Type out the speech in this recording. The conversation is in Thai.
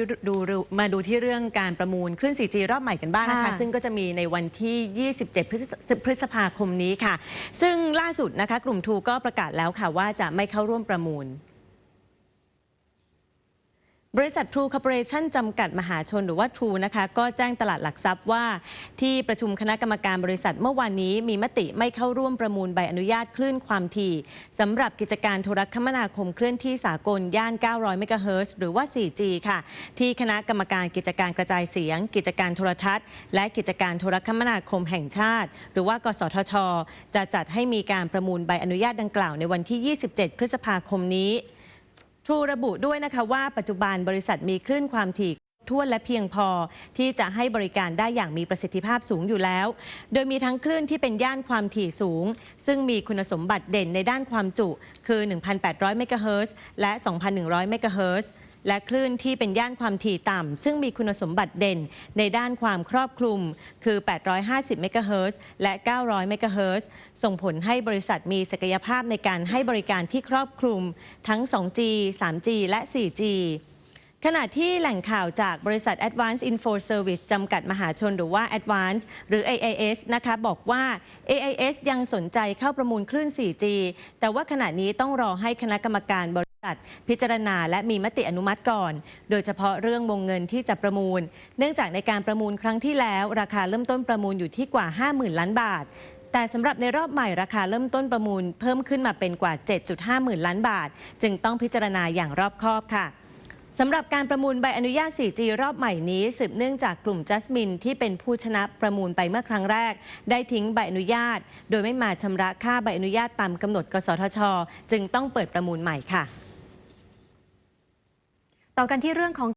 ดูดูมาดูที่เรื่องการประมูลคลื่น 4G รอบใหม่กันบ้างนะคะ ค่ะซึ่งก็จะมีในวันที่ 27 พฤษพฤษภาคมนี้ค่ะ ซึ่งล่าสุดนะคะ กลุ่มทูก็ประกาศแล้วค่ะว่าจะไม่เข้าร่วมประมูล บริษัท True Corporation จำกัดมหาชนหรือว่า True นะคะก็แจ้งตลาดหลักทรัพย์ว่า ที่ประชุมคณะกรรมการบริษัทเมื่อวานนี้มีมติไม่เข้าร่วมประมูลใบอนุญาตคลื่นความถี่สำหรับกิจการโทรคมนาคมเคลื่อนที่สากลย่าน 900 เมกะเฮิรตซ์หรือว่า 4G ค่ะ ที่คณะกรรมการกิจการกระจายเสียง กิจการโทรทัศน์ และกิจการโทรคมนาคมแห่งชาติ หรือว่ากสทช จะจัดให้มีการประมูลใบอนุญาตดังกล่าวในวันที่ 27 พฤษภาคมนี้ ทรูระบุด้วยนะคะว่าปัจจุบันบริษัทมีคลื่นความถี่ทั่วและเพียงพอที่จะให้บริการได้อย่างมีประสิทธิภาพสูงอยู่แล้ว โดยมีทั้งคลื่นที่เป็นย่านความถี่สูง ซึ่งมีคุณสมบัติเด่นในด้านความจุ คือ 1,800 เมกะเฮิรตซ์และ 2,100 เมกะเฮิรตซ์ และคลื่นที่เป็นย่านความถี่ต่ำ ซึ่งมีคุณสมบัติเด่นในด้านความครอบคลุม คือ 850 เมกะเฮิรตซ์และ 900 เมกะเฮิรตซ์ส่งผลให้บริษัทมีศักยภาพในการให้บริการที่ครอบคลุม ทั้ง 2G 3G และ 4G ขณะที่แหล่งข่าวจากบริษัท Advanced Info Service จำกัดมหาชนหรือว่า Advanced หรือ AIS นะคะบอกว่า AIS ยังสนใจเข้าประมูลคลื่น 4G แต่ว่าขณะนี้ต้องรอให้คณะกรรมการบริ ษัทพิจารณาและมีมติอนุมัติก่อน โดยเฉพาะเรื่องวงเงินที่จะประมูล เนื่องจากในการประมูลครั้งที่แล้ว ราคาเริ่มต้นประมูลอยู่ที่กว่า 50,000 ล้านบาท แต่สำหรับในรอบใหม่ราคาเริ่มต้นประมูล เพิ่มขึ้นมาเป็นกว่า 7.5 หมื่นล้านบาท จึงต้องพิจารณาอย่างรอบคอบค่ะสำหรับการประมูลใบอนุญาต 4G รอบใหม่นี้ สืบเนื่องจากกลุ่มจัสมินที่เป็นผู้ชนะประมูลไปเมื่อครั้งแรก ได้ทิ้งใบอนุญาต โดยไม่มาชำระค่าใบอนุญาตตามกำหนด กสทช จึงต้องเปิดประมูลใหม่ค่ะ ต่อกันที่เรื่องของ